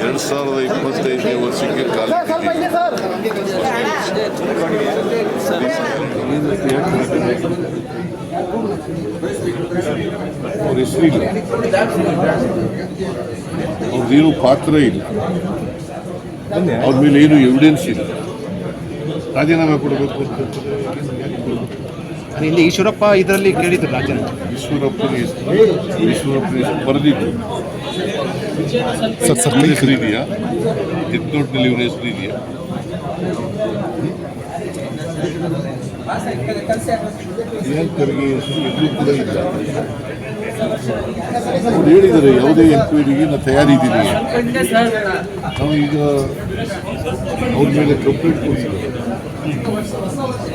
ಎರಡು ಸಾವಿರದ ಇಪ್ಪತ್ತೈದನೇ ವರ್ಷಕ್ಕೆ ಕಾಲ ಅವ್ರ ಹೆಸರು ಇಲ್ಲ ಅವ್ರದ್ದೇನು ಪಾತ್ರ ಇಲ್ಲ. ಅವ್ರ ಮೇಲೆ ಏನು ಎವಿಡೆನ್ಸ್ ಇಲ್ಲ. ರಾಜೀನಾಮೆ ಕೊಡಬೇಕು ಅಂತ. ಇಲ್ಲಿ ಈಶ್ವರಪ್ಪ ಇದರಲ್ಲಿ ಕೇಳಿದ್ರು ರಾಜನ ಈಶ್ವರಪ್ಪನ ಹೆಸರು ಈಶ್ವರಪ್ಪನ ಹೆಸರು ಬರೆದಿದ್ದು. ಸರ್ ಸರ್ ಹೆಸರು ಇದೆಯಾ ಎತ್ನೋಟ್ನಲ್ಲಿ ಇವರ ಹೆಸರು ಇದೆಯಾ ಹೆಸರು ಎಲ್ಲೂ ಕೂಡ ಇಲ್ಲ. ಅವ್ರು ಹೇಳಿದ್ದಾರೆ ಯಾವುದೇ ಎಂಕ್ವೈರಿಗೆ ನಾವು ತಯಾರಿದ್ದೀವಿ ನಾವು ಈಗ ಅವ್ರ ಮೇಲೆ ಕಂಪ್ಲೇಂಟ್ ಕೊಡ್ತೀವಿ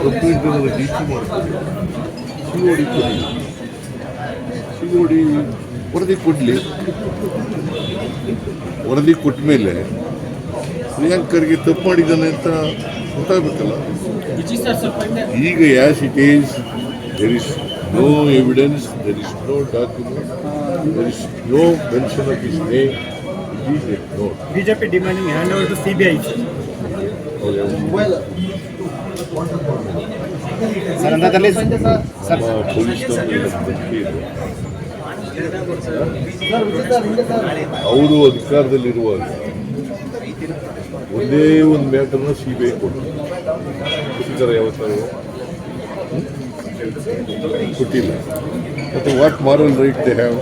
ಕಂಪ್ಲೇಂಟ್ ಡಿ ಸಿ ಮಾಡ್ತಾರೆ. ಸಿಒಡಿ ಕೊಡಿ. ಸಿಒಡಿ ವರದಿ ಕೊಡಲಿ. ವರದಿ ಕೊಟ್ಟ ಮೇಲೆ ಪ್ರಿಯಾಂಕರ್ಗೆ ತಪ್ಪು ಮಾಡಿದ್ದಾನೆ ಅಂತ ಗೊತ್ತಾಗಬೇಕಲ್ಲ. ಈಗ as it is there is no evidence there is no document there is no mention of his name is it not BJP demanding hand over to CBI sir ಅಂದಾದಲ್ಲಿ sir ಪೊಲೀಸ್ನವ್ರಿಗೆ ನಂಬಿಕೆ ಇದೆ ಅವರು ಅಧಿಕಾರದಲ್ಲಿರುವಾಗ ಒಂದೇ ಒಂದು ಮ್ಯಾಟರ್ನ ಸಿ ಬಿ ಐ ಕೊಟ್ಟಿದ್ದಾರೆ ಕೊಟ್ಟಿದ್ದಾರೆ ಯಾವತ್ತಾರು ಕೊಟ್ಟಿಲ್ಲ ಮತ್ತು what moral right they have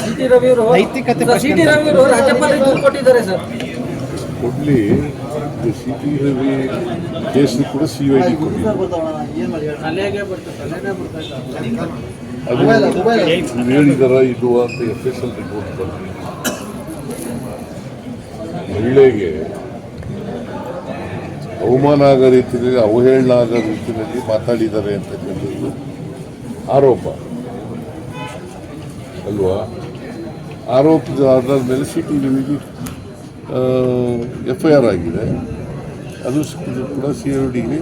C T Ravi ಅವರು ನೈತಿಕತೆ ಸಿಟಿ ರವಿ ಅವರು ರಾಜ್ಯಪಾಲರಿಗೆ ದೂರು ಕೊಟ್ಟಿದ್ದಾರೆ ಸರ್. ಕೊಡಲಿ ಸಿ ಟಿ ರವಿ ಕೇಸ್ ಕೂಡ ಸಿ ಐ ಡಿ ಅದು ನೀವು ಹೇಳಿದಾರ ಇದು ಅಂತ ಎಫ್ ಎಸ್ ಎಲ್ ರಿಪೋರ್ಟ್ ಬಂದಿದೆ ಮಹಿಳೆಗೆ ಅವಮಾನ ಆಗೋ ರೀತಿಯಲ್ಲಿ ಅವಹೇಳನ ಆಗೋ ರೀತಿಯಲ್ಲಿ ಮಾತಾಡಿದ್ದಾರೆ ಅಂತಕ್ಕಂಥದ್ದು ಆರೋಪ. ಅಲ್ವಾ? ಆರೋಪದ ಆಧಾರದ ಮೇಲೆ ಸಿ ಟಿ ರವಿಗೆ ಎಫ್ ಐ ಆರ್ ಆಗಿದೆ. ಅದು ಕೂಡ ಸಿ ಐ ಡಿಗೆ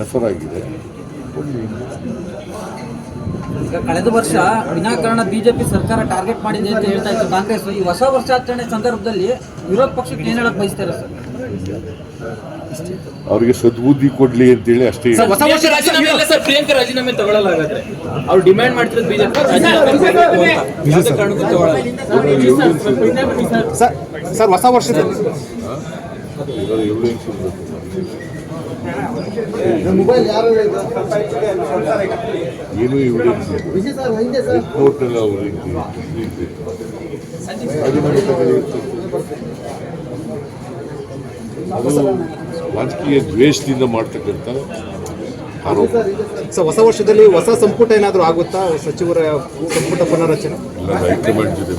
ರೆಫರ್ ಆಗಿದೆ. ಈಗ ಕಳೆದ ವರ್ಷ ವಿನಾಕಾರಣ ಬಿಜೆಪಿ ಸರ್ಕಾರ ಟಾರ್ಗೆಟ್ ಮಾಡಿದೆ ಅಂತ ಹೇಳ್ತಾ ಇತ್ತು ಕಾಂಗ್ರೆಸ್. ಈ ಹೊಸ ವರ್ಷಾಚರಣೆ ಸಂದರ್ಭದಲ್ಲಿ ವಿರೋಧ ಪಕ್ಷಕ್ಕೆ ಏನ್ ಹೇಳಕ್ ಬಯಸ್ತಾರೆ ಸರ್? ಅವರಿಗೆ ಸದ್ಬುದ್ಧಿ ಕೊಡ್ಲಿ ಅಂತೇಳಿ ಅಷ್ಟೇ ಸರ್ ಹೊಸ ವರ್ಷ ರಾಜೀನಾಮೆ ಸರ್ ಪ್ರಿಯಾಂಕಾ ರಾಜೀನಾಮೆ ತಗೊಳ್ಳಲಾಗತ್ತೆ ಅವ್ರು ಡಿಮ್ಯಾಂಡ್ ಮಾಡ್ತಿರೋದು ಬಿಜೆಪಿ ಸರ್. ಸರ್. ಹೊಸ ವರ್ಷದಲ್ಲಿ ಏನು ಎವಿಡೆನ್ಸ್ ಅವರು. ಅದು ರಾಜಕೀಯ ದ್ವೇಷದಿಂದ ಮಾಡ್ತಕ್ಕಂಥ ಆರೋಪ. ಸರ್ ಹೊಸ ವರ್ಷದಲ್ಲಿ ಹೊಸ ಸಂಪುಟ ಏನಾದರೂ ಆಗುತ್ತಾ? ಸಚಿವರ ಸಂಪುಟ ಪುನರಚನೆ ಎಲ್ಲ ಹೈಕಮಾಂಡ್ ಜೊತೆ.